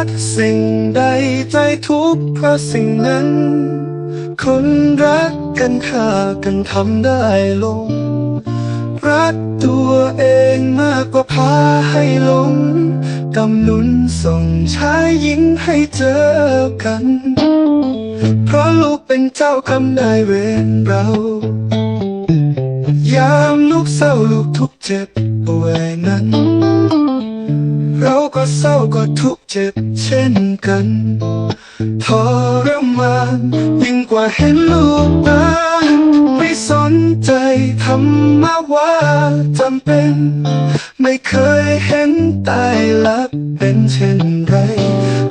รักสิ่งใดใจทุกข์เพราะสิ่งนั้น คนรักกันฆ่ากันทำได้ลง รักตัวเองมากกว่าพาให้ลงกำหนุนส่งชายหญิงให้เจอกัน เพราะลูกเป็นเจ้ากรรมนายเวรเรา ยามลูกเศร้าลูกทุกเจ็บป่วยนั้น เราก็เศร้าก็ทุกข์เจ็บเช่นกันทรมานยิ่งกว่าเห็นลูกตาไม่สนใจทำมาว่าจำเป็น ไม่เคยเห็นตายลับเป็นเช่นไร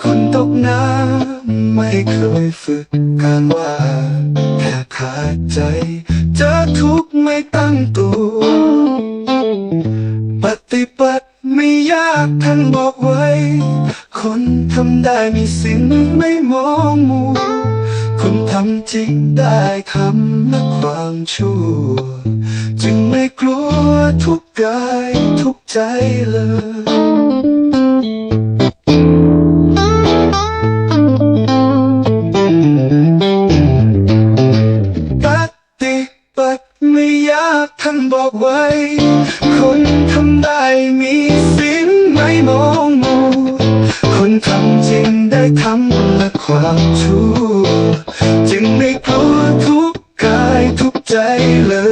คนตกน้ำไม่เคยฝึกการว่าแค่ขาดใจเจอทุกข์ไม่ตั้งตัว ปฏิบัติ ไม่ยากท่านบอกไว้ คนทำได้มีสิ่งไม่มองมัวคนทำจริงได้ทำและความชั่ว จึงไม่กลัวทุกกายทุกใจเลยปฏิบัติไม่ยากท่านบอกไว้ ความทุกข์จึงไม่กลัวทุกกายทุกใจเลย